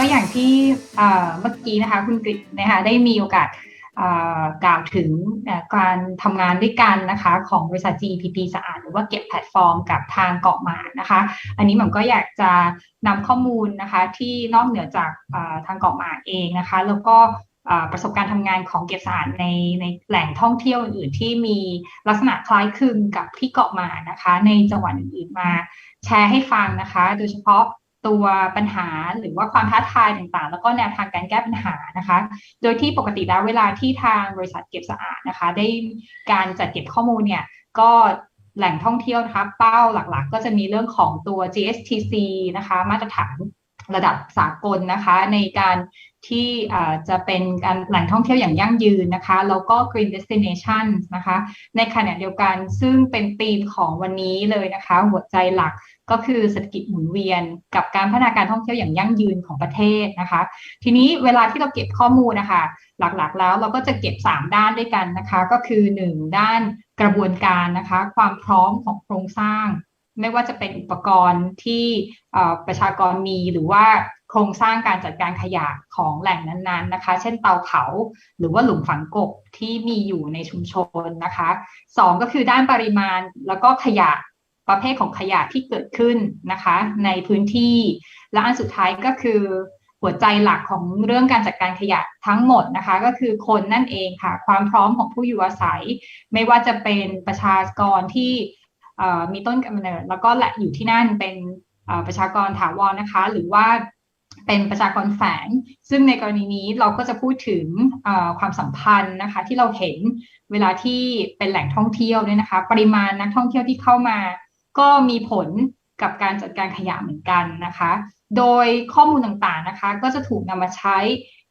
ก็อย่างที่เมื่อกี้นะคะคุณกฤษนะคะได้มีโอกาสกล่าวถึงการทำงานด้วยกันนะคะของบริษัท GPP สะอาดหรือว่าเก็บแพลตฟอร์มกับทางเกาะหมานะคะ อันนี้ผมก็อยากจะนำข้อมูลนะคะที่นอกเหนือจากทางเกาะหมากเองนะคะ แล้วก็ประสบการณ์ทำงานของเก็บสะอาดในในแหล่งท่องเที่ยวอื่นๆที่มีลักษณะคล้ายคลึงกับที่เกาะหมานะคะ ในจังหวัดอื่นๆมาแชร์ให้ฟังนะคะ โดยเฉพาะ ตัวปัญหาหรือว่าความท้าทายต่างๆ แล้วก็แนวทางการแก้ปัญหานะคะ โดยที่ปกติแล้วเวลาที่ทางบริษัทเก็บสะอาดนะคะ ได้การจัดเก็บข้อมูลเนี่ยก็แหล่งท่องเที่ยวนะคะเป้าหลักๆ ก็จะมีเรื่องของตัว GSTC นะคะ มาตรฐาน ระดับสากลนะคะ ในการที่จะเป็นการแหล่งท่องเที่ยวอย่างยั่งยืนนะคะ แล้วก็ Green Destination นะคะ ในขณะเดียวกันซึ่งเป็นธีมของวันนี้เลยนะคะ หัวใจหลักก็คือเศรษฐกิจหมุนเวียน กับการพัฒนาการท่องเที่ยวอย่างยั่งยืนของประเทศนะคะ ทีนี้เวลาที่เราเก็บข้อมูลนะคะหลักๆ แล้วเราก็จะเก็บ 3 ด้านด้วยกันนะคะ ก็คือ 1 ด้านกระบวนการนะคะ ความพร้อมของโครงสร้าง ไม่ว่าจะเป็นอุปกรณ์ที่ประชากรมีหรือว่าโครงสร้างการจัดการขยะของแหล่งนั้นๆนะคะ เช่นเตาเผาหรือว่าหลุมฝังกบที่มีอยู่ในชุมชนนะคะสองก็คือด้านปริมาณแล้วก็ขยะประเภทของขยะที่เกิดขึ้นนะคะ ในพื้นที่ และอันสุดท้ายก็คือหัวใจหลักของเรื่องการจัดการขยะทั้งหมดนะคะ ก็คือคนนั่นเองค่ะ ความพร้อมของผู้อยู่อาศัย ไม่ว่าจะเป็นประชากรที่ มีต้นกำเนิดแล้วก็และอยู่ที่นั่นเป็นประชากรถาวรนะคะ หรือว่าเป็นประชากรแฝง ซึ่งในกรณีนี้เราก็จะพูดถึงความสัมพันธ์นะคะ ที่เราเห็นเวลาที่เป็นแหล่งท่องเที่ยวเนี่ยนะคะ ปริมาณนักท่องเที่ยวที่เข้ามา ก็มีผลกับการจัดการขยะเหมือนกันนะคะ โดยข้อมูลต่างๆนะคะ ก็จะถูกนำมาใช้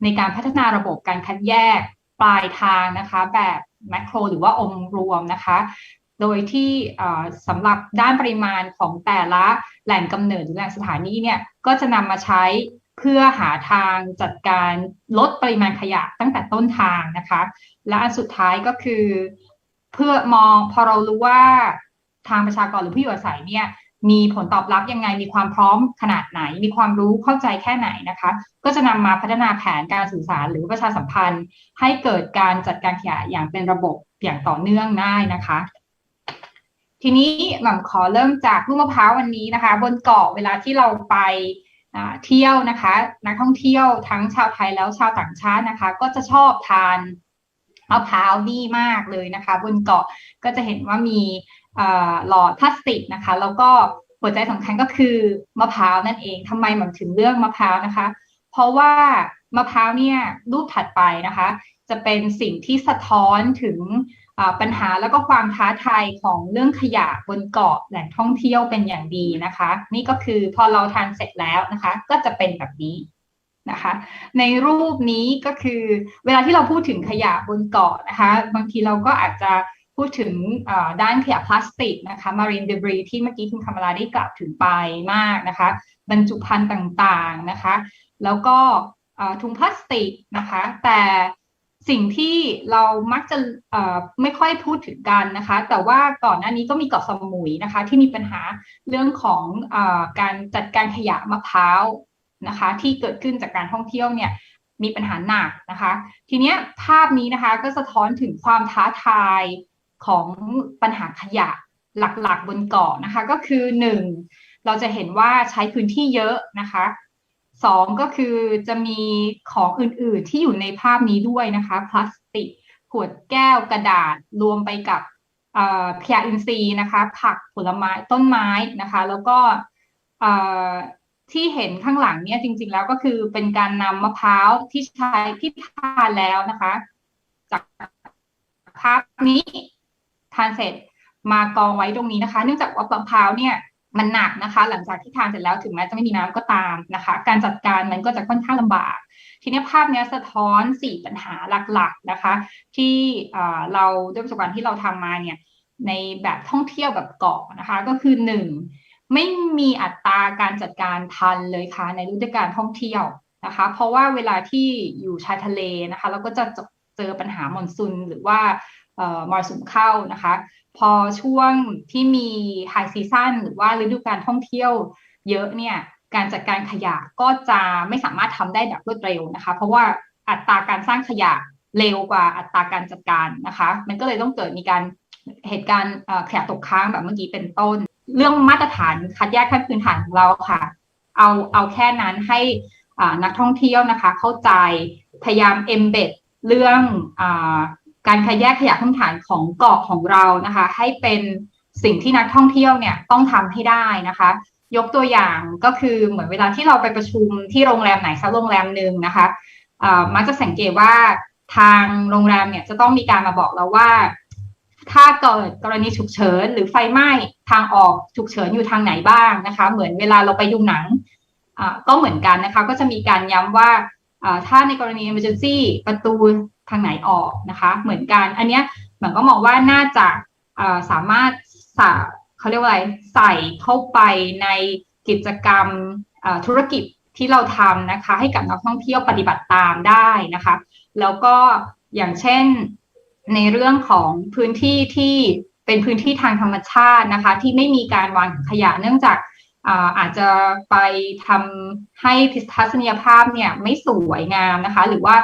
ในการพัฒนาระบบการคัดแยกปลายทางนะคะ แบบแมคโครหรือว่าองค์รวมนะคะ โดยที่สำหรับด้านปริมาณของแต่ละแหล่งกำเนิดหรือแหล่งสถานีเนี่ยก็จะนำมาใช้เพื่อหาทางจัดการลดปริมาณขยะตั้งแต่ต้นทางนะคะ และอันสุดท้ายก็คือ เพื่อมองพอเรารู้ว่าทางประชากรหรือผู้อยู่อาศัยเนี่ยมีผลตอบรับยังไง มีความพร้อมขนาดไหน มีความรู้เข้าใจแค่ไหนนะคะ ก็จะนำมาพัฒนาแผนการสื่อสารหรือประชาสัมพันธ์ ให้เกิดการจัดการขยะอย่างเป็นระบบอย่างต่อเนื่องได้นะคะ ทีนี้หม่ำขอเริ่มจากลูกมะพร้าววันนี้นะคะ บนเกาะเวลาที่เราไปเที่ยวนะคะ นักท่องเที่ยวทั้งชาวไทยแล้วชาวต่างชาตินะคะ ก็จะชอบทานมะพร้าวดีมากเลยนะคะ บนเกาะก็จะเห็นว่ามีหลอดพลาสติกนะคะ แล้วก็หัวใจสำคัญก็คือมะพร้าวนั่นเองทำไมหม่ำถึงเลือกมะพร้าวนะคะ เพราะว่ามะพร้าวเนี่ยรูปถัดไปนะคะ จะเป็นสิ่งที่สะท้อนถึง ปัญหาแล้วก็ความท้าทายของเรื่องขยะบนเกาะแหล่งท่องเที่ยวเป็นอย่างดีนะคะ นี่ก็คือพอเราทานเสร็จแล้วนะคะ ก็จะเป็นแบบนี้นะคะ ในรูปนี้ก็คือเวลาที่เราพูดถึงขยะบนเกาะนะคะ บางทีเราก็อาจจะพูดถึงด้านขยะพลาสติกนะคะ marine debris ที่เมื่อกี้คุณคำลาได้กล่าวถึงไปมากนะคะ บรรจุภัณฑ์ต่างๆนะคะ แล้วก็ถุงพลาสติกนะคะ แต่ สิ่งที่เรามักจะไม่ค่อยพูดถึงกันนะคะ แต่ว่าก่อนหน้านี้ก็มีเกาะสมุยนะคะ ที่มีปัญหาเรื่องของอการจัดการขยะมะพร้าวนะคะ ที่เกิดขึ้นจากการท่องเที่ยวเนี่ยมีปัญหาหนักนะคะ ทีนี้ภาพนี้นะคะก็สะท้อนถึงความท้าทายของปัญหาขยะหลักๆบนเกาะนะคะ ก็คือหนึ่งเราจะเห็นว่าใช้พื้นที่เยอะนะคะ สองก็คือจะมีของอื่นๆที่อยู่ในภาพนี้ด้วยนะคะ พลาสติก ขวดแก้วกระดาษรวมไปกับขยะอินทรีย์นะคะ ผักผลไม้ต้นไม้นะคะ แล้วก็ที่เห็นข้างหลังเนี่ยจริง ๆ แล้วก็คือเป็นการนำมะพร้าวที่ใช้ที่ทานแล้วนะคะ จากภาพนี้ทานเสร็จมากองไว้ตรงนี้นะคะ เนื่องจากว่ามะพร้าวเนี่ย มันหนักนะคะ หลังจากที่ทานเสร็จแล้วถึงแม้จะไม่มีน้ำก็ตามนะคะ การจัดการมันก็จะค่อนข้างลำบาก ทีนี้ภาพนี้สะท้อน 4 ปัญหาหลักๆนะคะ ที่เราด้วยประสบการณ์ที่เราทำมาเนี่ยในแบบท่องเที่ยวแบบเกาะนะคะ ก็คือ 1. ไม่มีอัตราการจัดการทันเลยค่ะในฤดูกาลท่องเที่ยวนะคะ เพราะว่าเวลาที่อยู่ชายทะเลนะคะ เราก็จะ เจอปัญหามอนซุนหรือว่ามรสุมเข้านะคะ พอช่วงที่มีไฮซีซันหรือว่าฤดูการท่องเที่ยวเยอะเนี่ยการจัดการขยะก็จะไม่สามารถทำได้แบบรวดเร็วนะคะ เพราะว่าอัตราการสร้างขยะเร็วกว่าอัตราการจัดการนะคะ มันก็เลยต้องเกิดมีการเหตุการณ์ขยะตกค้างแบบเมื่อกี้เป็นต้น เรื่องมาตรฐานคัดแยกขั้นพื้นฐานของเราค่ะ เอาเอาแค่นั้นให้นักท่องเที่ยวนะคะ เข้าใจพยายาม embed เรื่องอการคัดแยกขยะพื้นฐานของเกาะของเรานะคะ ให้เป็นสิ่งที่นักท่องเที่ยวเนี่ยต้องทำให้ได้นะคะ ยกตัวอย่างก็คือเหมือนเวลาที่เราไปประชุมที่โรงแรมไหนสักโรงแรมหนึ่งนะคะมักจะสังเกตว่าทางโรงแรมเนี่ยจะต้องมีการมาบอกเราว่า ถ้าเกิดกรณีฉุกเฉินหรือไฟไหม้ทางออกฉุกเฉินอยู่ทางไหนบ้างนะคะ เหมือนเวลาเราไปดูหนังก็เหมือนกันนะคะ ก็จะมีการย้ำว่า ถ้าในกรณี emergency ประตูทางไหนออกนะคะ เหมือนกัน อันนี้เหมือนก็มองว่าน่าจะสามารถเขาเรียกว่าอะไรใส่เข้าไปในกิจกรรมธุรกิจที่เราทำนะคะ ให้กับนักท่องเที่ยวปฏิบัติตามได้นะคะ แล้วก็อย่างเช่นในเรื่องของพื้นที่ที่เป็นพื้นที่ทางธรรมชาตินะคะ ที่ไม่มีการวางขยะเนื่องจาก อาจจะไปทำให้ทัศนียภาพเนี่ยไม่สวยงามนะคะ หรือว่า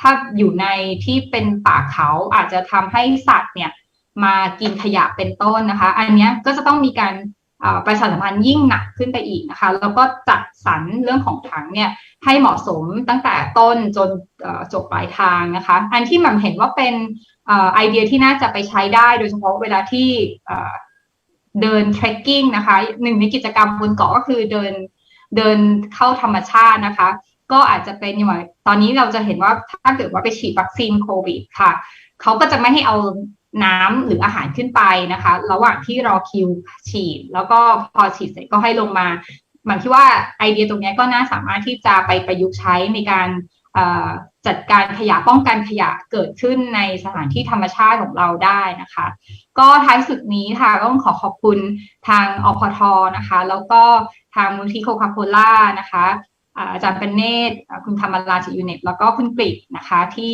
ถ้าอยู่ในที่เป็นป่าเขาอาจจะทำให้สัตว์เนี่ยมากินขยะเป็นต้นนะคะ อันนี้ก็จะต้องมีการประชาสัมพันธ์ยิ่งหนักขึ้นไปอีกนะคะ แล้วก็จัดสรรเรื่องของถังเนี่ยให้เหมาะสมตั้งแต่ต้นจนจบปลายทางนะคะ อันที่มันเห็นว่าเป็นไอเดียที่น่าจะไปใช้ได้โดยเฉพาะเวลาที่ เดินเทรคกิ้งนะคะหนึ่งในกิจกรรมบนเกาะก็คือเดินเดินเข้าธรรมชาตินะคะ ก็อาจจะเป็นอย่างตอนนี้เราจะเห็นว่าถ้าเกิดว่าไปฉีดวัคซีนโควิดค่ะเขาก็จะไม่ให้เอาน้ำหรืออาหารขึ้นไปนะคะ ระหว่างที่รอคิวฉีด แล้วก็พอฉีดเสร็จก็ให้ลงมาหมันคิดว่าไอเดียตรงนี้ก็น่าสามารถที่จะไปประยุกต์ใช้ในการ จัดการขยะป้องกันขยะเกิดขึ้นในสถานที่ธรรมชาติของเราได้นะคะ ก็ท้ายสุดนี้ค่ะก็ต้องขอขอบคุณทางอพทนะคะ แล้วก็ทางมูลที่โคคาโคล่านะคะอาจารย์เป็นเนตคุณธรรมราชยูเน็ตแล้วก็คุณกริกนะคะ ที่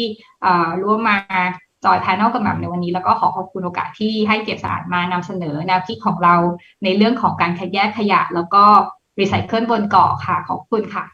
ร่วมมาจอยแพนเนลกับแบบในวันนี้ แล้วก็ขอขอบคุณโอกาสที่ให้เกียรติสารมานำเสนอแนวคิดของเราในเรื่องของการคัดแยกขยะ แล้วก็รีไซเคิลบนเกาะค่ะขอบคุณค่ะ